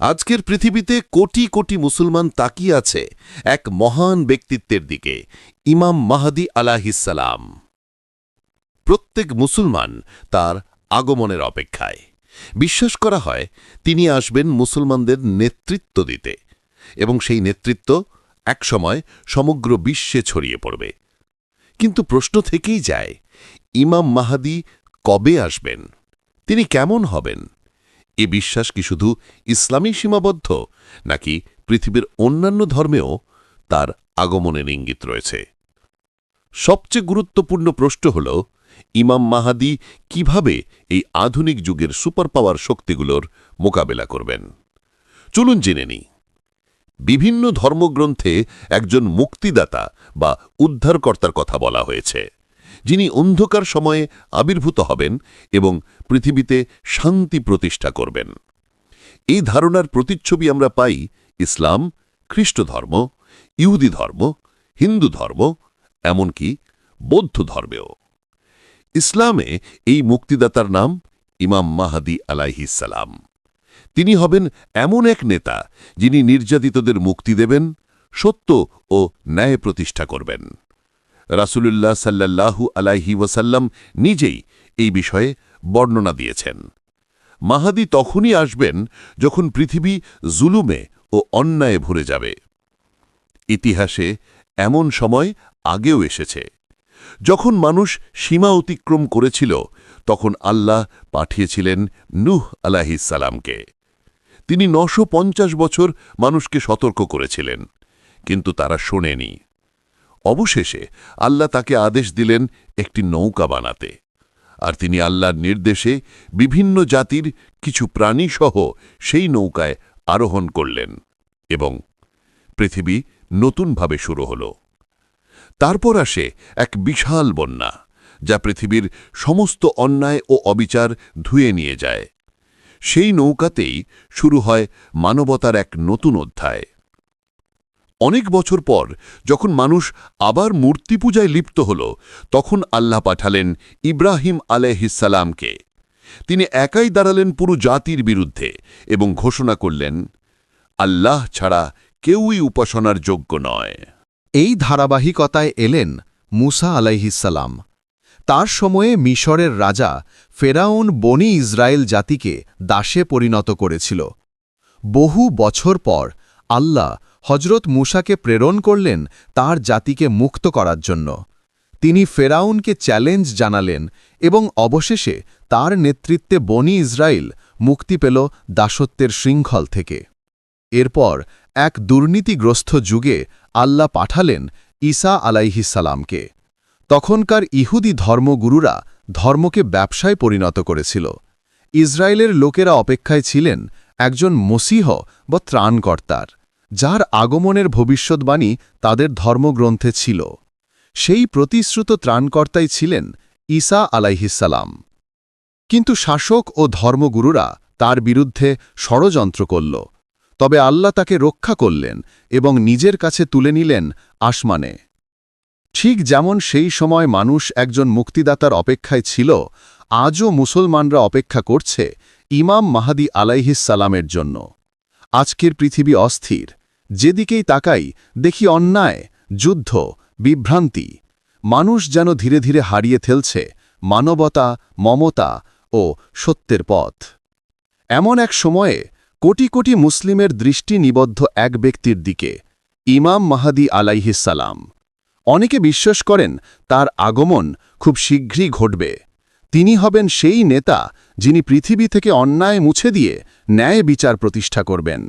আজকের পৃথিবীতে কোটি কোটি মুসলমান তাকিয়ে আছে এক মহান ব্যক্তিত্বের দিকে, ইমাম মাহাদি আলাহিসাল্লাম প্রত্যেক মুসলমান তার আগমনের অপেক্ষায়। বিশ্বাস করা হয়, তিনি আসবেন মুসলমানদের নেতৃত্ব দিতে এবং সেই নেতৃত্ব একসময় সমগ্র বিশ্বে ছড়িয়ে পড়বে। কিন্তু প্রশ্ন থেকেই যায়, ইমাম মাহাদি কবে আসবেন? তিনি কেমন হবেন? এ বিশ্বাস কি শুধু ইসলামী সীমাবদ্ধ, নাকি পৃথিবীর অন্যান্য ধর্মেও তার আগমনের ইঙ্গিত রয়েছে? সবচেয়ে গুরুত্বপূর্ণ প্রশ্ন হল, ইমাম মাহাদি কীভাবে এই আধুনিক যুগের সুপার পাওয়ার শক্তিগুলোর মোকাবেলা করবেন? চলুন জেনে নিই। বিভিন্ন ধর্মগ্রন্থে একজন মুক্তিদাতা বা উদ্ধারকর্তার কথা বলা হয়েছে। যিনি অন্ধকার সময়ে আবির্ভূত হবেন এবং পৃথিবীতে শান্তি প্রতিষ্ঠা করবেন। এই ধারণার প্রতিচ্ছবি আমরা পাই ইসলাম, খ্রিস্ট ধর্ম, ইহুদি ধর্ম, হিন্দু ধর্ম, এমনকি বৌদ্ধ ধর্মেও। ইসলামে এই মুক্তিদাতার নাম ইমাম মাহাদি আলাইহিসালাম তিনি হবেন এমন এক নেতা যিনি নির্যাতিতদের মুক্তি দেবেন, সত্য ও ন্যায় প্রতিষ্ঠা করবেন। রাসূলুল্লাহ সাল্লাল্লাহু আলাইহি ওয়াসাল্লাম নিজেই এই বিষয়ে বর্ণনা দিয়েছেন। মাহাদি তখনই আসবেন যখন পৃথিবী জুলুমে ও অন্যায়ে ভরে যাবে। ইতিহাসে এমন সময় আগেও এসেছে। যখন মানুষ সীমা অতিক্রম করেছিল, তখন আল্লাহ পাঠিয়েছিলেন নূহ আলাহিসাল্লামকে তিনি নশো বছর মানুষকে সতর্ক করেছিলেন, কিন্তু তারা শোনেনি। অবশেষে আল্লাহ তাকে আদেশ দিলেন একটি নৌকা বানাতে। আর তিনি আল্লাহর নির্দেশে বিভিন্ন জাতির কিছু প্রাণীসহ সেই নৌকায় আরোহণ করলেন এবং পৃথিবী নতুনভাবে শুরু হল। তারপর আসে এক বিশাল বন্যা, যা পৃথিবীর সমস্ত অন্যায় ও অবিচার ধুয়ে নিয়ে যায়। সেই নৌকাতেই শুরু হয় মানবতার এক নতুন অধ্যায়। অনেক বছর পর যখন মানুষ আবার মূর্তি পূজায় লিপ্ত হল, তখন আল্লাহ পাঠালেন ইব্রাহিম আলহিসাল্লামকে তিনি একাই দাঁড়ালেন পুরো জাতির বিরুদ্ধে এবং ঘোষণা করলেন, আল্লাহ ছাড়া কেউই উপাসনার যোগ্য নয়। এই ধারাবাহিকতায় এলেন মুসা আলাইহিসাল্লাম তার সময়ে মিশরের রাজা ফেরাউন বনি ইসরায়েল জাতিকে দাসে পরিণত করেছিল। বহু বছর পর আল্লাহ হজরত মুসাকে প্রেরণ করলেন তার জাতিকে মুক্ত করার জন্য। তিনি ফেরাউনকে চ্যালেঞ্জ জানালেন এবং অবশেষে তার নেতৃত্বে বনি ইসরায়েল মুক্তি পেল দাসত্বের শৃঙ্খল থেকে। এরপর এক দুর্নীতিগ্রস্ত যুগে আল্লাহ পাঠালেন ঈসা আলাইহিসালামকে তখনকার ইহুদি ধর্মগুরুরা ধর্মকে ব্যবসায় পরিণত করেছিল। ইসরায়েলের লোকেরা অপেক্ষায় ছিলেন একজন মসিহ বা ত্রাণকর্তার। যার আগমনের ভবিষ্যৎবাণী তাদের ধর্মগ্রন্থে ছিল। সেই প্রতিশ্রুত ত্রাণকর্তাই ছিলেন ঈসা আলাইহিসালাম কিন্তু শাসক ও ধর্মগুরুরা তার বিরুদ্ধে ষড়যন্ত্র করল। তবে আল্লাহ তাকে রক্ষা করলেন এবং নিজের কাছে তুলে নিলেন আসমানে। ঠিক যেমন সেই সময় মানুষ একজন মুক্তিদাতার অপেক্ষায় ছিল, আজও মুসলমানরা অপেক্ষা করছে ইমাম মাহাদি আলাইহিসালামের জন্য। আজকের পৃথিবী অস্থির। যেদিকেই তাকাই, দেখি অন্যায়, যুদ্ধ, বিভ্রান্তি। মানুষ যেন ধীরে ধীরে হারিয়ে ফেলছে, মানবতা, মমতা ও সত্যের পথ। এমন এক সময়ে কোটি কোটি মুসলিমের দৃষ্টি নিবদ্ধ এক ব্যক্তির দিকে, ইমাম মাহাদি আলাইহিসালাম অনেকে বিশ্বাস করেন, তার আগমন খুব শীঘ্রই ঘটবে। তিনি হবেন সেই নেতা যিনি পৃথিবী থেকে অন্যায় মুছে দিয়ে ন্যায় বিচার প্রতিষ্ঠা করবেন।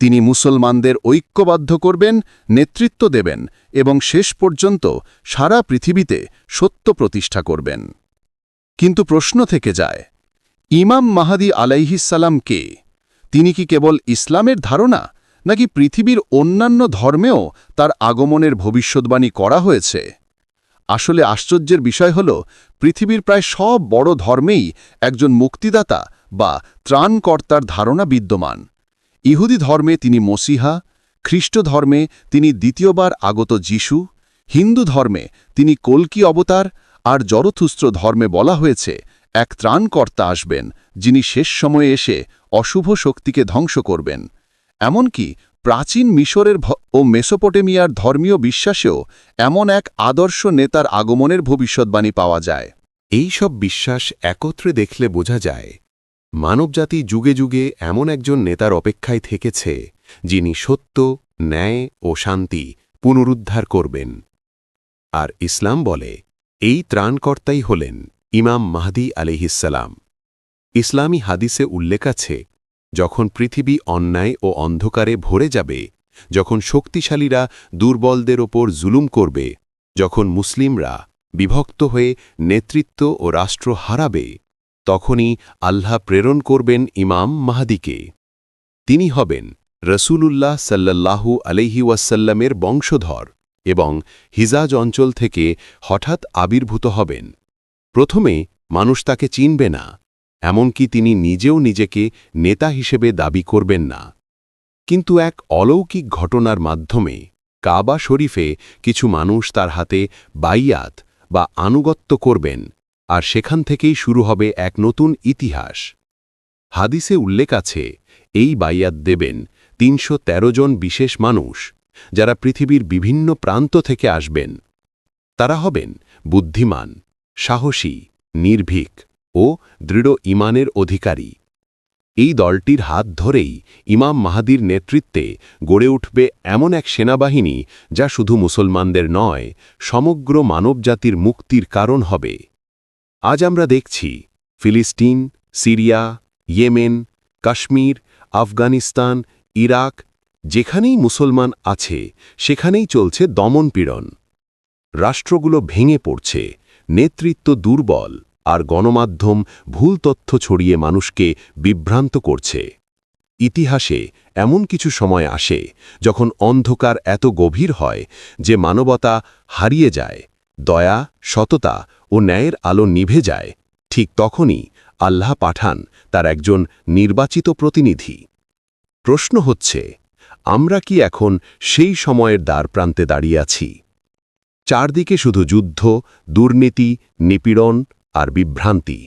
তিনি মুসলমানদের ঐক্যবদ্ধ করবেন, নেতৃত্ব দেবেন এবং শেষ পর্যন্ত সারা পৃথিবীতে সত্য প্রতিষ্ঠা করবেন। কিন্তু প্রশ্ন থেকে যায়, ইমাম মাহাদি আলাইহিসাল্লাম কে? তিনি কি কেবল ইসলামের ধারণা, নাকি পৃথিবীর অন্যান্য ধর্মেও তার আগমনের ভবিষ্যৎবাণী করা হয়েছে? আসলে আশ্চর্যের বিষয় হল, পৃথিবীর প্রায় সব বড় ধর্মেই একজন মুক্তিদাতা বা ত্রাণকর্তার ধারণা বিদ্যমান। ইহুদি ধর্মে তিনি মসিহা, খ্রিস্ট ধর্মে তিনি দ্বিতীয়বার আগত যিশু, হিন্দু ধর্মে তিনি কলকি অবতার আর জরথুস্ত্র ধর্মে বলা হয়েছে, এক ত্রাণকর্তা আসবেন, যিনি শেষ সময়ে এসে অশুভ শক্তিকে ধ্বংস করবেন। এমনকি প্রাচীন মিশরের ও মেসোপটেমিয়ার ধর্মীয় বিশ্বাসেও এমন এক আদর্শ নেতার আগমনের ভবিষ্যৎবাণী পাওয়া যায়। এই সব বিশ্বাস একত্রে দেখলে বোঝা যায় মানবজাতি যুগে যুগে এমন একজন নেতার অপেক্ষায় থেকেছে, যিনি সত্য, ন্যায় ও শান্তি পুনরুদ্ধার করবেন। আর ইসলাম বলে, এই ত্রাণকর্তাই হলেন ইমাম মাহদি আলিহিসাল্লাম ইসলামী হাদিসে উল্লেখ আছে, যখন পৃথিবী অন্যায় ও অন্ধকারে ভরে যাবে, যখন শক্তিশালীরা দুর্বলদের ওপর জুলুম করবে, যখন মুসলিমরা বিভক্ত হয়ে নেতৃত্ব ও রাষ্ট্র হারাবে তখনই আল্লাহ প্রেরণ করবেন ইমাম মাহাদিকে। তিনি হবেন রসূলুল্লাহ সাল্লাল্লাহু আলহি ওয়াসাল্লামের বংশধর এবং হিজাজ অঞ্চল থেকে হঠাৎ আবির্ভূত হবেন। প্রথমে মানুষ তাকে চিনবে না, এমনকি তিনি নিজেও নিজেকে নেতা হিসেবে দাবি করবেন না। কিন্তু এক অলৌকিক ঘটনার মাধ্যমে কাবা শরীফে কিছু মানুষ তার হাতে বাইয়াত বা আনুগত্য করবেন আর সেখান থেকেই শুরু হবে এক নতুন ইতিহাস। হাদিসে উল্লেখ আছে, এই বাইয়াত দেবেন তিনশো তের জন বিশেষ মানুষ, যারা পৃথিবীর বিভিন্ন প্রান্ত থেকে আসবেন। তারা হবেন বুদ্ধিমান, সাহসী, নির্ভীক ও দৃঢ় ইমানের অধিকারী। এই দলটির হাত ধরেই ইমাম মাহাদির নেতৃত্বে গড়ে উঠবে এমন এক সেনাবাহিনী যা শুধু মুসলমানদের নয়, সমগ্র মানবজাতির মুক্তির কারণ হবে। আজ আমরা দেখছি ফিলিস্তিন, Syria, Yemen, Kashmir, Afghanistan, Iraq, যেখানেই মুসলমান আছে, সেখানেই চলছে দমনপীড়ন। রাষ্ট্রগুলো ভেঙে পড়ছে, নেতৃত্ব দুর্বল, আর গণমাধ্যম ভুল তথ্য ছড়িয়ে মানুষকে বিভ্রান্ত করছে। ইতিহাসে এমন কিছু সময় আসে, যখন অন্ধকার এত গভীর হয় যে মানবতা হারিয়ে যায়, দয়া, সততা ও ন্যায়ের আলো নিভে যায়, ঠিক তখনই আল্লাহ পাঠান তার একজন নির্বাচিত প্রতিনিধি। প্রশ্ন হচ্ছে, আমরা কি এখন সেই সময়ের দ্বারপ্রান্তে দাঁড়িয়ে আছি? চারদিকে শুধু যুদ্ধ, দুর্নীতি, নিপীড়ন আর বিভ্রান্তি।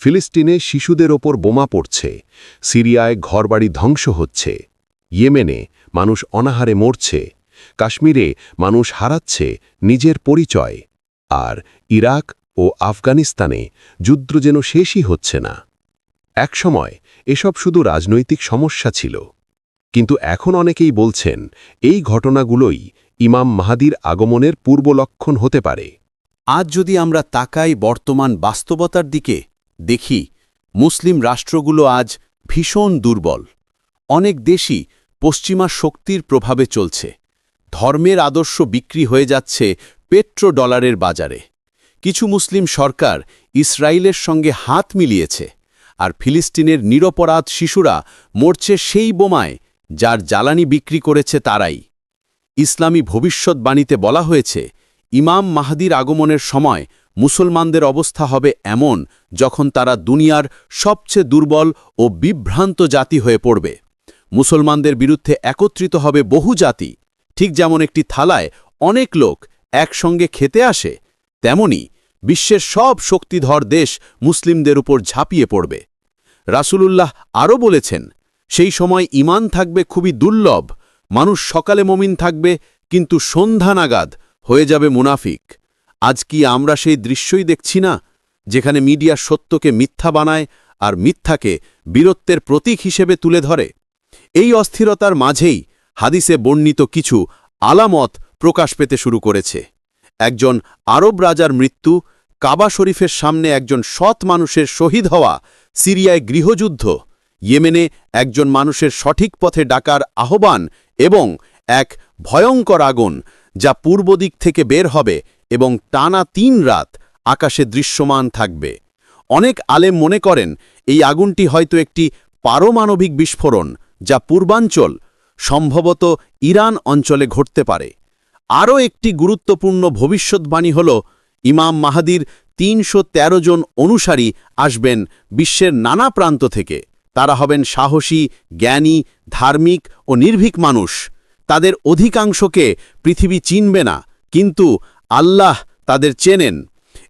ফিলিস্তিনে শিশুদের ওপর বোমা পড়ছে, সিরিয়ায় ঘরবাড়ি ধ্বংস হচ্ছে, ইয়েমেনে মানুষ অনাহারে মরছে, কাশ্মীরে মানুষ হারাচ্ছে নিজের পরিচয় আর ইরাক ও আফগানিস্তানে যুদ্ধ যেন শেষই হচ্ছে না। একসময় এসব শুধু রাজনৈতিক সমস্যা ছিল। কিন্তু এখন অনেকেই বলছেন, এই ঘটনাগুলোই ইমাম মাহাদির আগমনের পূর্বলক্ষণ হতে পারে। আজ যদি আমরা তাকাই বর্তমান বাস্তবতার দিকে, দেখি মুসলিম রাষ্ট্রগুলো আজ ভীষণ দুর্বল। অনেক দেশই পশ্চিমা শক্তির প্রভাবে চলছে। ধর্মের আদর্শ বিক্রি হয়ে যাচ্ছে পেট্রো ডলারের বাজারে। কিছু মুসলিম সরকার ইসরায়েলের সঙ্গে হাত মিলিয়েছে আর ফিলিস্তিনের নিরপরাধ শিশুরা মরছে সেই বোমায় যার জ্বালানি বিক্রি করেছে তারাই। ইসলামী ভবিষ্যৎবাণীতে বলা হয়েছে, ইমাম মাহাদির আগমনের সময় মুসলমানদের অবস্থা হবে এমন যখন তারা দুনিয়ার সবচেয়ে দুর্বল ও বিভ্রান্ত জাতি হয়ে পড়বে। মুসলমানদের বিরুদ্ধে একত্রিত হবে বহু জাতি। ঠিক যেমন একটি থালায় অনেক লোক একসঙ্গে খেতে আসে, তেমনি বিশ্বের সব শক্তিধর দেশ মুসলিমদের উপর ঝাঁপিয়ে পড়বে। রাসূলুল্লাহ আরও বলেছেন, সেই সময় ইমান থাকবে খুবই দুর্লভ, মানুষ সকালে মমিন থাকবে, কিন্তু সন্ধ্যা নাগাদ হয়ে যাবে মুনাফিক। আজ কি আমরা সেই দৃশ্যই দেখছি না, যেখানে মিডিয়া সত্যকে মিথ্যা বানায় আর মিথ্যাকে বীরত্বের প্রতীক হিসেবে তুলে ধরে? এই অস্থিরতার মাঝেই হাদিসে বর্ণিত কিছু আলামত প্রকাশ পেতে শুরু করেছে। একজন আরব রাজার মৃত্যু, কাবা শরীফের সামনে একজন সৎ মানুষের শহীদ হওয়া, সিরিয়ায় গৃহযুদ্ধ, ইয়েমেনে একজন মানুষের সঠিক পথে ডাকার আহ্বান এবং এক ভয়ঙ্কর আগুন যা পূর্ব দিক থেকে বের হবে এবং টানা তিন রাত আকাশে দৃশ্যমান থাকবে। অনেক আলেম মনে করেন, এই আগুনটি হয়তো একটি পারমাণবিক বিস্ফোরণ যা পূর্বাঞ্চল, সম্ভবত ইরান অঞ্চলে ঘটতে পারে। আরও একটি গুরুত্বপূর্ণ ভবিষ্যৎবাণী হল, ইমাম মাহাদির তিনশো তেরো জন অনুসারী আসবেন বিশ্বের নানা প্রান্ত থেকে। তারা হবেন সাহসী, জ্ঞানী, ধার্মিক ও নির্ভীক মানুষ। তাদের অধিকাংশকে পৃথিবী চিনবে না, কিন্তু আল্লাহ তাদের চেনেন।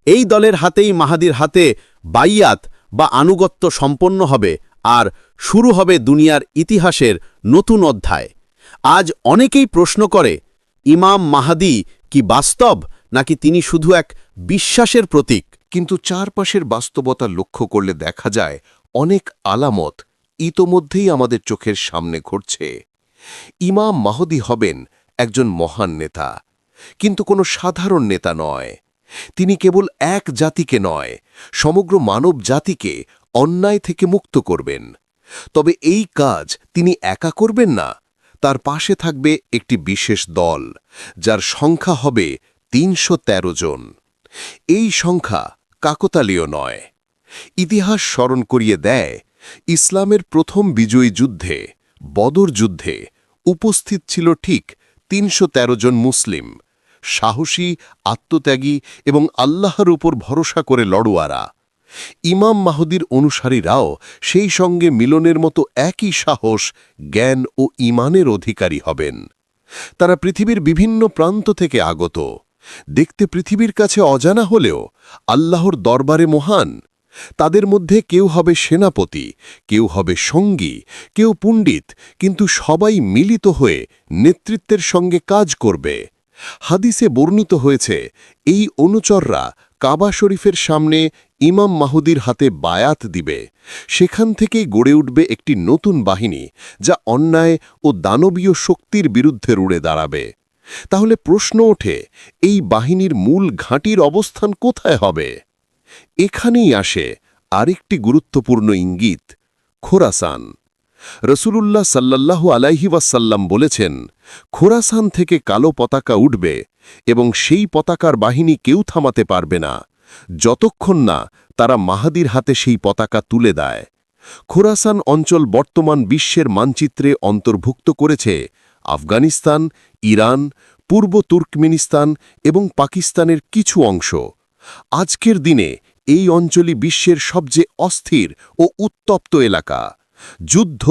এই দলের হাতেই মাহাদির হাতে বাইয়াত বা আনুগত্য সম্পন্ন হবে আর শুরু হবে দুনিয়ার ইতিহাসের নতুন অধ্যায়। আজ অনেকেই প্রশ্ন করে ইমাম মাহাদি কি বাস্তব, নাকি তিনি শুধু এক বিশ্বাসের প্রতীক? কিন্তু চারপাশের বাস্তবতা লক্ষ্য করলে দেখা যায়, অনেক আলামত ইতোমধ্যেই আমাদের চোখের সামনে ঘটছে ইমাম মাহদি হবেন একজন মহান নেতা, কিন্তু কোনো সাধারণ নেতা নয়। তিনি কেবল এক জাতিকে নয়, সমগ্র মানব জাতিকে অন্যায় থেকে মুক্ত করবেন। তবে এই কাজ তিনি একা করবেন না তার পাশে থাকবে একটি বিশেষ দল, যার সংখ্যা হবে তিনশো তেরো জন। এই সংখ্যা কাকতালীয় নয়। ইতিহাস স্মরণ করিয়ে দেয়, ইসলামের প্রথম বিজয়ী যুদ্ধে, বদর যুদ্ধে উপস্থিত ছিল ঠিক তিনশো তেরো জন মুসলিম, সাহসী, আত্মত্যাগী এবং আল্লাহর উপর ভরসা করে লড়ুয়ারা। ইমাম মাহুদির অনুসারীরাও সেই সঙ্গে মিলনের মতো একই সাহস, জ্ঞান ও ইমানের অধিকারী হবেন। তারা পৃথিবীর বিভিন্ন প্রান্ত থেকে আগত। দেখতে পৃথিবীর কাছে অজানা হলেও আল্লাহর দরবারে মহান। তাদের মধ্যে কেউ হবে সেনাপতি, কেউ হবে সঙ্গী, কেউ পণ্ডিত, কিন্তু সবাই মিলিত হয়ে নেতৃত্বের সঙ্গে কাজ করবে। হাদিসে বর্ণিত হয়েছে, এই অনুচররা কাবা শরীফের সামনে ইমাম মাহুদির হাতে বায়াত দিবে। সেখান থেকেই গড়ে উঠবে একটি নতুন বাহিনী যা অন্যায় ও দানবীয় শক্তির বিরুদ্ধে রুড়ে দাঁড়াবে। তাহলে প্রশ্ন ওঠে, এই বাহিনীর মূল ঘাঁটির অবস্থান কোথায় হবে? এখানেই আসে আরেকটি গুরুত্বপূর্ণ ইঙ্গিত, খোরাসান। রসুলুল্লাহ সাল্লাল্লাহু আলাইহি ওয়াসাল্লাম বলেছেন, খোরাসান থেকে কালো পতাকা উঠবে এবং সেই পতাকার বাহিনী কেউ থামাতে পারবে না, যতক্ষণ না তারা মাহাদির হাতে সেই পতাকা তুলে দেয়। খোরাসান অঞ্চল বর্তমান বিশ্বের মানচিত্রে অন্তর্ভুক্ত করেছে আফগানিস্তান, ইরান, পূর্ব তুর্কমেনিস্তান এবং পাকিস্তানের কিছু অংশ। আজকের দিনে এই অঞ্চলই বিশ্বের সবচেয়ে অস্থির ও উত্তপ্ত এলাকা। যুদ্ধ,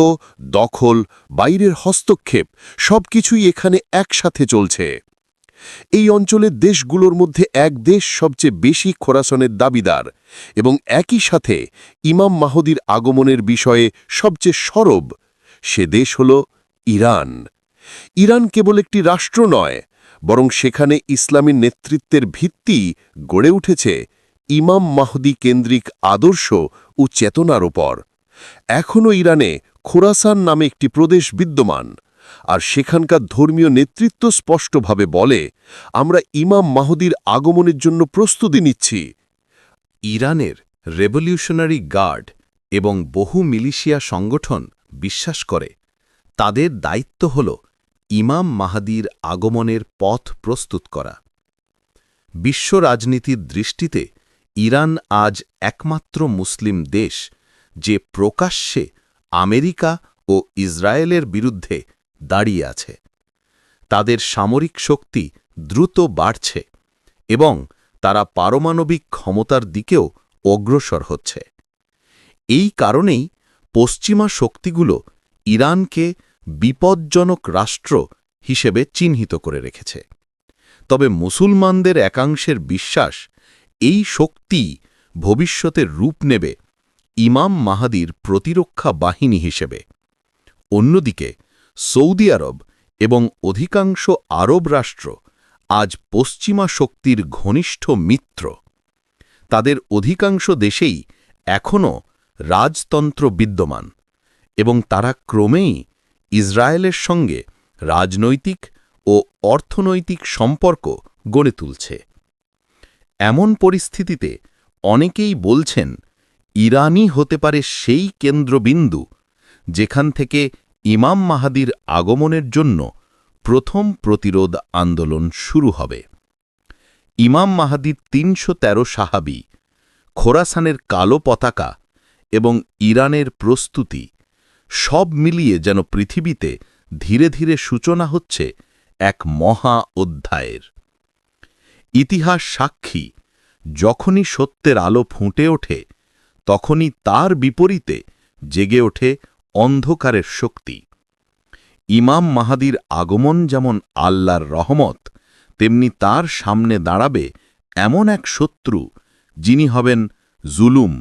দখল, বাইরের হস্তক্ষেপ, সবকিছুই এখানে একসাথে চলছে। এই অঞ্চলের দেশগুলোর মধ্যে এক দেশ সবচেয়ে বেশি খোরাসনের দাবিদার এবং একই সাথে ইমাম মাহদির আগমনের বিষয়ে সবচেয়ে সরব সে দেশ হল ইরান। ইরান কেবল একটি রাষ্ট্র নয়, বরং সেখানে ইসলামী নেতৃত্বের ভিত্তি গড়ে উঠেছে ইমাম মাহদি কেন্দ্রিক আদর্শ ও চেতনার ওপর এখনও ইরানে খোরাসান নামে একটি প্রদেশ বিদ্যমান, আর সেখানকার ধর্মীয় নেতৃত্ব স্পষ্টভাবে বলে, আমরা ইমাম মাহদির আগমনের জন্য প্রস্তুতি নিচ্ছি। ইরানের রেভলিউশনারি গার্ড এবং বহু মিলিশিয়া সংগঠন বিশ্বাস করে, তাদের দায়িত্ব হল ইমাম মাহাদির আগমনের পথ প্রস্তুত করা। বিশ্ব রাজনীতির দৃষ্টিতে ইরান আজ একমাত্র মুসলিম দেশ যে প্রকাশ্যে আমেরিকা ও ইসরায়েলের বিরুদ্ধে দাঁড়িয়ে আছে। তাদের সামরিক শক্তি দ্রুত বাড়ছে এবং তারা পারমাণবিক ক্ষমতার দিকেও অগ্রসর হচ্ছে। এই কারণেই পশ্চিমা শক্তিগুলো ইরানকে বিপজ্জনক রাষ্ট্র হিসেবে চিহ্নিত করে রেখেছে। তবে মুসলমানদের একাংশের বিশ্বাস এই শক্তি ভবিষ্যতে রূপ নেবে ইমাম মাহাদির প্রতিরক্ষা বাহিনী হিসেবে। অন্যদিকে, সৌদি আরব এবং অধিকাংশ আরব রাষ্ট্র আজ পশ্চিমা শক্তির ঘনিষ্ঠ মিত্র। তাদের অধিকাংশ দেশেই এখনও রাজতন্ত্র বিদ্যমান এবং তারা ক্রমেই ইসরায়েলের সঙ্গে রাজনৈতিক ও অর্থনৈতিক সম্পর্ক গড়ে তুলছে। এমন পরিস্থিতিতে অনেকেই বলছেন ইরানই হতে পারে সেই কেন্দ্রবিন্দু যেখান থেকে ইমাম মাহাদির আগমনের জন্য প্রথম প্রতিরোধ আন্দোলন শুরু হবে। ইমাম মাহাদির তিনশো তেরো সাহাবি, খোরাসানের কালো পতাকা এবং ইরানের প্রস্তুতি সব মিলিয়ে যেন পৃথিবীতে ধীরে ধীরে সূচনা হচ্ছে এক মহা অধ্যায়ের। ইতিহাস সাক্ষী, যখনই সত্যের আলো ফুঁটে ওঠে তখনই তার বিপরীতে জেগে ওঠে অন্ধকারের শক্তি। ইমাম মাহাদির আগমন যেমন আল্লাহর রহমত, তেমনি তার সামনে দাঁড়াবে এমন এক শত্রু যিনি হবেন জুলুম,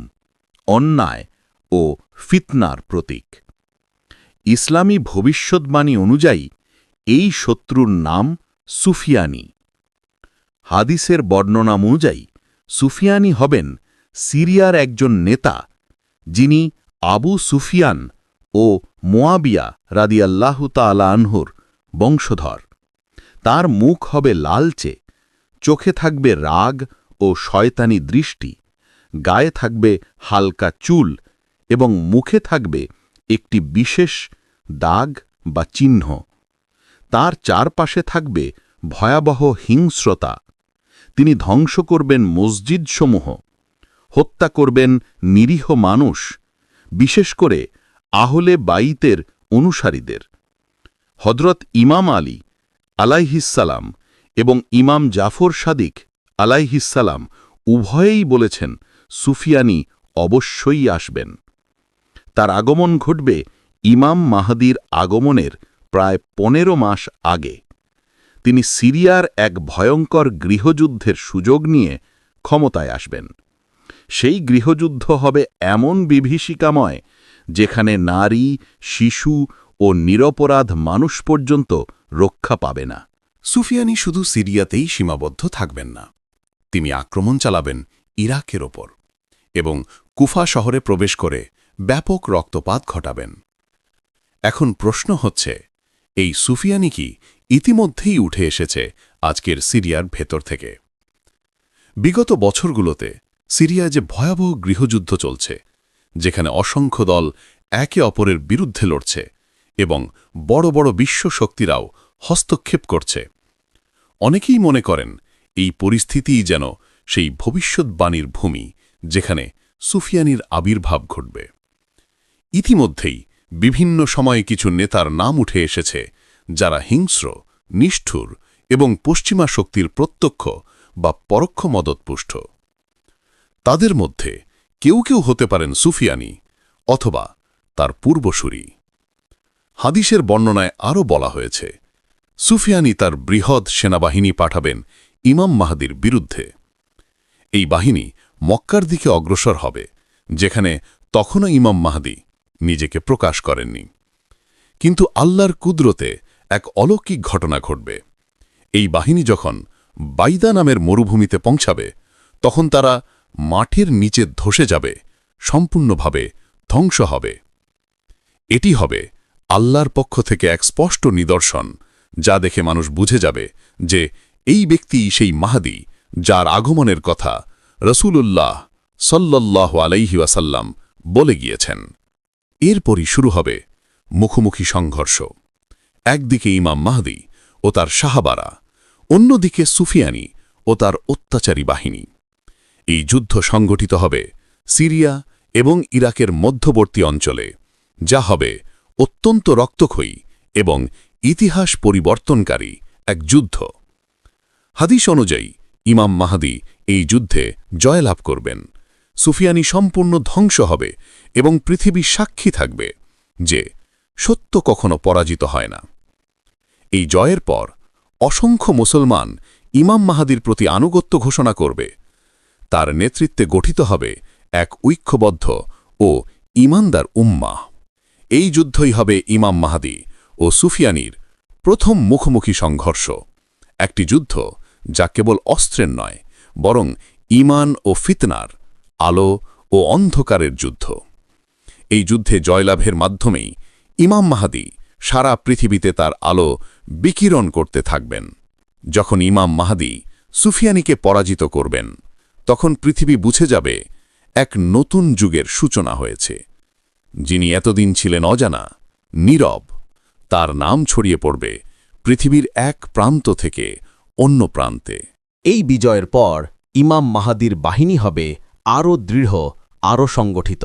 অন্যায় ও ফিতনার প্রতীক। ইসলামী ভবিষ্যৎবাণী অনুযায়ী এই শত্রুর নাম সুফিয়ানি। হাদিসের বর্ণনা অনুযায়ী সুফিয়ানি হবেন সিরিয়ার একজন নেতা, যিনি আবু সুফিয়ান ও মোয়াবিয়া রাদিয়াল্লাহু আনহুর বংশধর। তার মুখ হবে লালচে, চোখে থাকবে রাগ ও শয়তানি দৃষ্টি, গায়ে থাকবে হালকা চুল এবং মুখে থাকবে একটি বিশেষ দাগ বা চিহ্ন। তার চারপাশে থাকবে ভয়াবহ হিংস্রতা। তিনি ধ্বংস করবেন মসজিদসমূহ। হত্যা করবেন নিরীহ মানুষ, বিশেষ করে আহলে বাইতের অনুসারীদের। হজরত ইমাম আলী আলাইহিসালাম এবং ইমাম জাফর সাদিক আলাইহিসালাম উভয়েই বলেছেন, সুফিয়ানি অবশ্যই আসবেন। তার আগমন ঘটবে ইমাম মাহাদির আগমনের প্রায় পনেরো মাস আগে। তিনি সিরিয়ার এক ভয়ঙ্কর গৃহযুদ্ধের সুযোগ নিয়ে ক্ষমতায় আসবেন। সেই গৃহযুদ্ধ হবে এমন বিভীষিকাময় যেখানে নারী, শিশু ও নিরপরাধ মানুষ পর্যন্ত রক্ষা পাবে না। সুফিয়ানি শুধু সিরিয়াতেই সীমাবদ্ধ থাকবেন না, তিনি আক্রমণ চালাবেন ইরাকের ওপর এবং কুফা শহরে প্রবেশ করে ব্যাপক রক্তপাত ঘটাবেন। এখন প্রশ্ন হচ্ছে, এই সুফিয়ানি কি ইতিমধ্যেই উঠে এসেছে আজকের সিরিয়ার ভেতর থেকে? বিগত বছরগুলোতে সিরিয়ায় যে ভয়াবহ গৃহযুদ্ধ চলছে, যেখানে অসংখ্য দল একে অপরের বিরুদ্ধে লড়ছে এবং বড় বড় বিশ্ব শক্তিরাও হস্তক্ষেপ করছে। অনেকেই মনে করেন এই পরিস্থিতিই যেন সেই ভবিষ্যৎবাণীর ভূমি, যেখানে সুফিয়ানির আবির্ভাব ঘটবে। ইতিমধ্যেই বিভিন্ন সময়ে কিছু নেতার নাম উঠে এসেছে, যারা হিংস্র, নিষ্ঠুর এবং পশ্চিমা শক্তির প্রত্যক্ষ বা পরোক্ষ মদতপুষ্ট। তাদের মধ্যে কেউ কেউ হতে পারেন সুফিয়ানি অথবা তার পূর্বসূরি। হাদিসের বর্ণনায় আরও বলা হয়েছে, সুফিয়ানি তার বৃহৎ সেনাবাহিনী পাঠাবেন ইমাম মাহাদির বিরুদ্ধে। এই বাহিনী মক্কার দিকে অগ্রসর হবে, যেখানে তখনও ইমাম মাহাদি নিজেকে প্রকাশ করেননি। কিন্তু আল্লাহর কুদরতে এক অলৌকিক ঘটনা ঘটবে। এই বাহিনী যখন বাইদা নামের মরুভূমিতে পৌঁছাবে, তখন তারা মাঠের নিচে ধসে যাবে, সম্পূর্ণভাবে ধ্বংস হবে। এটি হবে আল্লাহর পক্ষ থেকে এক স্পষ্ট নিদর্শন, যা দেখে মানুষ বুঝে যাবে যে এই ব্যক্তি সেই মাহাদি যার আগমনের কথা রসূলুল্লাহ সল্লাল্লাহু আলাইহি ওয়াসাল্লাম বলে গিয়েছেন। এরপরই শুরু হবে মুখোমুখি সংঘর্ষ। একদিকে ইমাম মাহদি ও তার সাহাবারা, অন্যদিকে সুফিয়ানি ও তার অত্যাচারী বাহিনী। এই যুদ্ধ সংগঠিত হবে সিরিয়া এবং ইরাকের মধ্যবর্তী অঞ্চলে, যা হবে অত্যন্ত রক্তক্ষয়ী এবং ইতিহাস পরিবর্তনকারী এক যুদ্ধ। হাদিস অনুযায়ী, ইমাম মাহাদি এই যুদ্ধে জয়লাভ করবেন। সুফিয়ানি সম্পূর্ণ ধ্বংস হবে এবং পৃথিবী সাক্ষী থাকবে যে সত্য কখনো পরাজিত হয় না। এই জয়ের পর অসংখ্য মুসলমান ইমাম মাহাদির প্রতি আনুগত্য ঘোষণা করবে তার নেতৃত্বে গঠিত হবে এক ঐক্যবদ্ধ ও ইমানদার উম্মা এই যুদ্ধই হবে ইমাম মাহাদি ও সুফিয়ানির প্রথম মুখোমুখি সংঘর্ষ। একটি যুদ্ধ যা কেবল অস্ত্রের নয়, বরং ইমান ও ফিতনার আলো ও অন্ধকারের যুদ্ধ। এই যুদ্ধে জয়লাভের মাধ্যমেই ইমাম মাহাদি সারা পৃথিবীতে তার আলো বিকিরণ করতে থাকবেন, যখন ইমাম মাহাদি সুফিয়ানিকে পরাজিত করবেন। তখন পৃথিবী বুঝে যাবে এক নতুন যুগের সূচনা হয়েছে। যিনি এতদিন ছিলেন অজানা, নীরব, তার নাম ছড়িয়ে পড়বে পৃথিবীর এক প্রান্ত থেকে অন্য প্রান্তে। এই বিজয়ের পর ইমাম মাহাদির বাহিনী হবে আরও দৃঢ়, আরও সংগঠিত।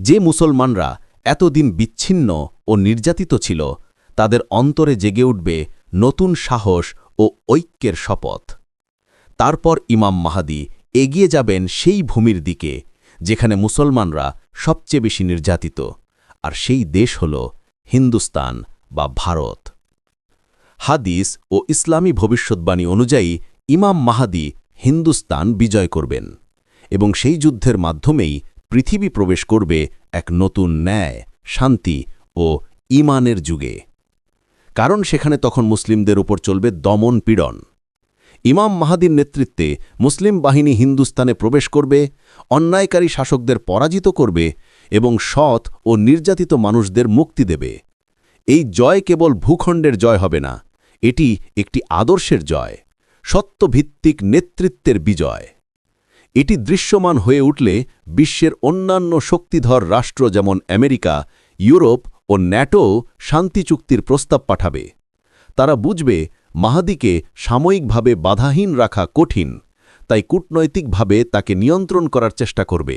যে মুসলমানরা এতদিন বিচ্ছিন্ন ও নির্যাতিত ছিল, তাদের অন্তরে জেগে উঠবে নতুন সাহস ও ঐক্যের শপথ। তারপর ইমাম মাহাদি এগিয়ে যাবেন সেই ভূমির দিকে, যেখানে মুসলমানরা সবচেয়ে বেশি নির্যাতিত, আর সেই দেশ হল হিন্দুস্তান বা ভারত। হাদিস ও ইসলামী ভবিষ্যৎবাণী অনুযায়ী ইমাম মাহাদি হিন্দুস্তান বিজয় করবেন এবং সেই যুদ্ধের মাধ্যমেই পৃথিবী প্রবেশ করবে এক নতুন ন্যায়, শান্তি ও ইমানের যুগে। কারণ সেখানে তখন মুসলিমদের উপর চলবে দমন পীড়ন। ইমাম মাহাদির নেতৃত্বে মুসলিম বাহিনী হিন্দুস্তানে প্রবেশ করবে, অন্যায়কারী শাসকদের পরাজিত করবে এবং সৎ ও নির্যাতিত মানুষদের মুক্তি দেবে। এই জয় কেবল ভূখণ্ডের জয় হবে না, এটি একটি আদর্শের জয়, সত্যভিত্তিক নেতৃত্বের বিজয়। এটি দৃশ্যমান হয়ে উঠলে বিশ্বের অন্যান্য শক্তিধর রাষ্ট্র যেমন আমেরিকা, ইউরোপ ও ন্যাটো শান্তি চুক্তির প্রস্তাব পাঠাবে। তারা বুঝবে মাহাদিকে সাময়িকভাবে বাধাহীন রাখা কঠিন, তাই কূটনৈতিকভাবে তাকে নিয়ন্ত্রণ করার চেষ্টা করবে।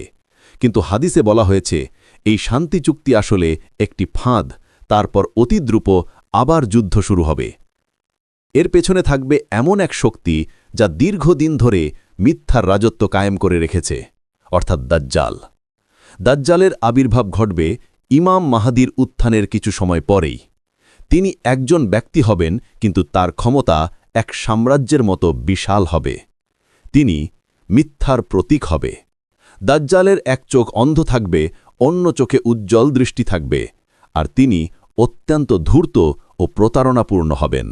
কিন্তু হাদিসে বলা হয়েছে, এই শান্তি চুক্তি আসলে একটি ফাঁদ, তারপর অতি দ্রুপ আবার যুদ্ধ শুরু হবে। এর পেছনে থাকবে এমন এক শক্তি যা দীর্ঘদিন ধরে মিথ্যার রাজত্ব কায়েম করে রেখেছে, অর্থাৎ দাজ্জাল। দাজ্জালের আবির্ভাব ঘটবে ইমাম মাহাদির উত্থানের কিছু সময় পরেই। তিনি একজন ব্যক্তি হবেন, কিন্তু তার ক্ষমতা এক সাম্রাজ্যের মতো বিশাল হবে। তিনি মিথ্যার প্রতীক হবে। দাজ্জালের এক চোখ অন্ধ থাকবে, অন্য চোখে উজ্জ্বল দৃষ্টি থাকবে, আর তিনি অত্যন্ত ধূর্ত ও প্রতারণাপূর্ণ হবেন।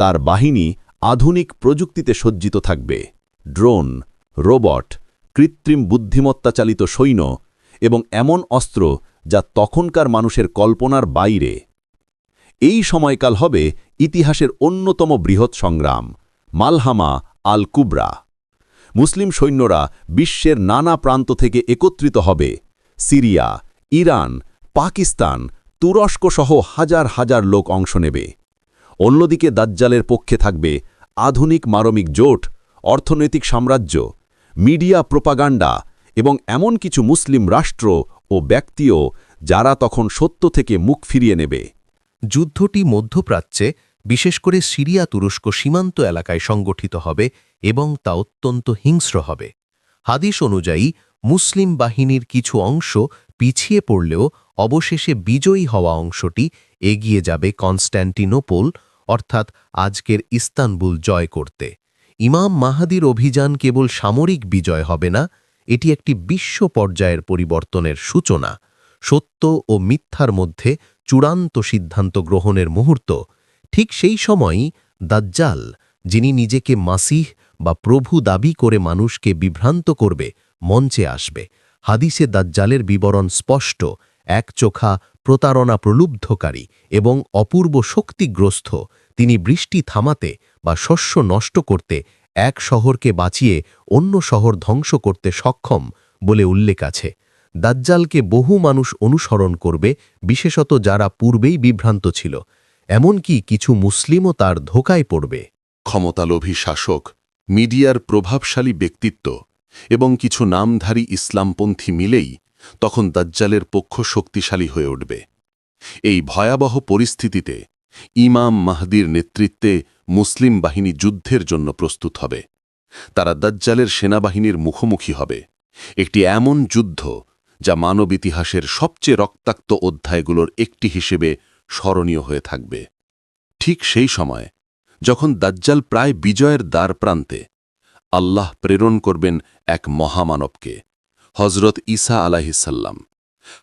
তার বাহিনী আধুনিক প্রযুক্তিতে সজ্জিত থাকবে। ড্রোন, রোবট, কৃত্রিম বুদ্ধিমত্তা চালিত সৈন্য এবং এমন অস্ত্র যা তখনকার মানুষের কল্পনার বাইরে এই সময়কাল হবে ইতিহাসের অন্যতম বৃহৎ সংগ্রাম, মালহামা আল কুবরা মুসলিম সৈন্যরা বিশ্বের নানা প্রান্ত থেকে একত্রিত হবে। সিরিয়া, ইরান, পাকিস্তান তুরস্ক সহ হাজার হাজার লোক অংশ নেবে। অন্যদিকে দাজ্জালের পক্ষে থাকবে আধুনিক মারমিক জোট, অর্থনৈতিক সাম্রাজ্য, মিডিয়া প্রোপাগান্ডা এবং এমন কিছু মুসলিম রাষ্ট্র ও ব্যক্তিও যারা তখন সত্য থেকে মুখ ফিরিয়ে নেবে। যুদ্ধটি মধ্যপ্রাচ্যে, বিশেষ করে সিরিয়া তুরস্ক সীমান্ত এলাকায় সংগঠিত হবে এবং তা অত্যন্ত হিংস্র হবে। হাদিস অনুযায়ী, মুসলিম বাহিনীর কিছু অংশ পিছিয়ে পড়লেও অবশেষে বিজয়ী হওয়া অংশটি এগিয়ে যাবে কনস্ট্যান্টিনোপোল অর্থাৎ আজকের ইস্তানবুল জয় করতে। ইমাম মাহাদির অভিযান কেবল সামরিক বিজয় হবে না, এটি একটি বিশ্ব পর্যায়ের পরিবর্তনের সূচনা। সত্য ও মিথ্যার মধ্যে চূড়ান্ত সিদ্ধান্ত গ্রহণের মুহূর্ত, ঠিক সেই সময়ই দাজ্জাল, যিনি নিজেকে মাসিহ বা প্রভু দাবি করে মানুষকে বিভ্রান্ত করবে, মঞ্চে আসবে। হাদিসে দাজ্জালের বিবরণ স্পষ্ট, এক চোখা প্রতারণা প্রলুব্ধকারী এবং অপূর্ব শক্তিগ্রস্ত। তিনি বৃষ্টি থামাতে বা শস্য নষ্ট করতে এক শহরকে বাঁচিয়ে অন্য শহর ধ্বংস করতে সক্ষম বলে উল্লেখ আছে। দাজ্জালকে বহু মানুষ অনুসরণ করবে, বিশেষত যারা পূর্বেই বিভ্রান্ত ছিল। এমনকি কিছু মুসলিমও তার ধোকায় পড়বে। ক্ষমতালোভী শাসক, মিডিয়ার প্রভাবশালী ব্যক্তিত্ব এবং কিছু নামধারী ইসলামপন্থী মিলেই তখন দাজ্জালের পক্ষ শক্তিশালী হয়ে উঠবে। এই ভয়াবহ পরিস্থিতিতে ইমাম মাহদির নেতৃত্বে মুসলিম বাহিনী যুদ্ধের জন্য প্রস্তুত হবে। তারা দাজ্জালের সেনাবাহিনীর মুখোমুখি হবে। একটি এমন যুদ্ধ যা মানব ইতিহাসের সবচেয়ে রক্তাক্ত অধ্যায়গুলোর একটি হিসেবে স্মরণীয় হয়ে থাকবে। ঠিক সেই সময়, যখন দাজ্জাল প্রায় বিজয়ের দ্বার প্রান্তে, আল্লাহ প্রেরণ করবেন এক মহামানবকে হজরত ঈসা আলাহিসাল্লাম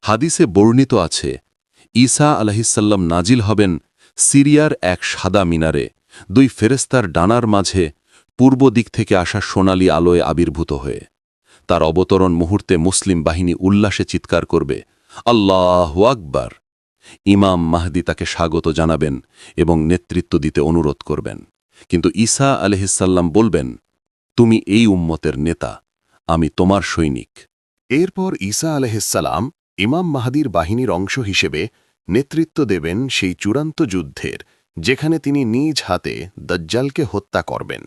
হাদিসে বর্ণিত আছে, ঈসা আলাহিসাল্লাম নাজিল হবেন সিরিয়ার এক সাদা মিনারে, দুই ফেরেস্তার ডানার মাঝে পূর্ব দিক থেকে আসা সোনালি আলোয় আবির্ভূত হয়ে। তার অবতরণ মুহূর্তে মুসলিম বাহিনী উল্লাসে চিৎকার করবে। আল্লাহ আকবার। ইমাম মাহদি তাকে স্বাগত জানাবেন এবং নেতৃত্ব দিতে অনুরোধ করবেন। কিন্তু ঈসা আলহিসাল্লাম বলবেন, তুমি এই উম্মতের নেতা, আমি তোমার সৈনিক। এরপর ঈসা আলহিসাল্লাম ইমাম মাহাদির বাহিনীর অংশ হিসেবে নেতৃত্ব দেবেন সেই চূড়ান্ত যুদ্ধের, যেখানে তিনি নিজ হাতে দজ্জালকে হত্যা করবেন।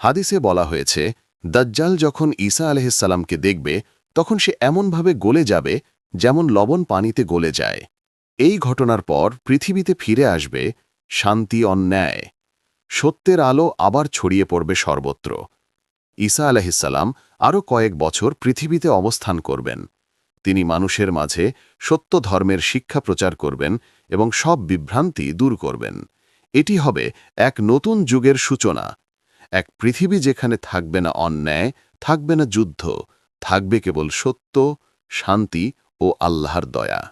হাদিসে বলা হয়েছে দজ্জাল যখন ঈসা আলহিসাল্লামকে দেখবে, তখন সে এমনভাবে গলে যাবে যেমন লবণ পানিতে গলে যায়। এই ঘটনার পর পৃথিবীতে ফিরে আসবে শান্তি অন্যায়। সত্যের আলো আবার ছড়িয়ে পড়বে সর্বত্র। ঈসা আলহিসাল্লাম আরও কয়েক বছর পৃথিবীতে অবস্থান করবেন। তিনি মানুষের মাঝে সত্য ধর্মের শিক্ষা প্রচার করবেন এবং সব বিভ্রান্তি দূর করবেন। এটি হবে এক নতুন যুগের সূচনা। এক পৃথিবী যেখানে থাকবে না অন্যায়, থাকবে না যুদ্ধ, থাকবে কেবল সত্য, শান্তি ও আল্লাহর দয়া।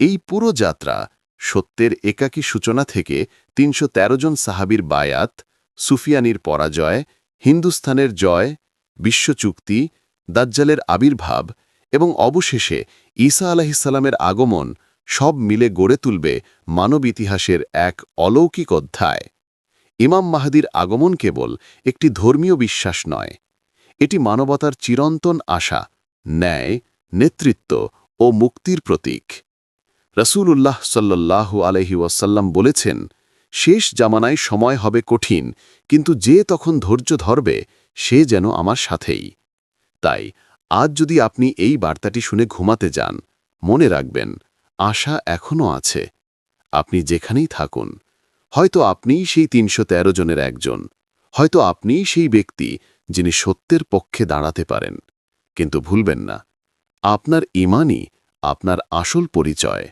এই পুরো যাত্রা সত্যের একাকী সূচনা থেকে তিনশো তেরো জন সাহাবির বায়াত, সুফিয়ানির পরাজয়, হিন্দুস্থানের জয়, বিশ্ব চুক্তি, দাজ্জালের আবির্ভাব এবং অবশেষে ঈসা আলাহিসাল্লামের আগমন সব মিলে গড়ে তুলবে মানব ইতিহাসের এক অলৌকিক অধ্যায়। ইমাম মাহাদির আগমন কেবল একটি ধর্মীয় বিশ্বাস নয়। এটি মানবতার চিরন্তন আশা, ন্যায়, নেতৃত্ব ও মুক্তির প্রতীক। রসূলুল্লাহ সাল্লাল্লাহু আলহি ওয়াসাল্লাম বলেছেন, শেষ জামানায় সময় হবে কঠিন, কিন্তু যে তখন ধৈর্য ধরবে, সে যেন আমার সাথেই। তাই, আজ যদি আপনি এই বার্তাটি শুনে ঘুমাতে যান, মনে রাখবেন, আশা এখনও আছে। আপনি যেখানেই থাকুন হয়তো আপনিই সেই তিনশো তেরো জনের একজন। হয়তো আপনিই সেই ব্যক্তি যিনি সত্যের পক্ষে দাঁড়াতে পারেন। কিন্তু ভুলবেন না। আপনার ইমানই আপনার আসল পরিচয়।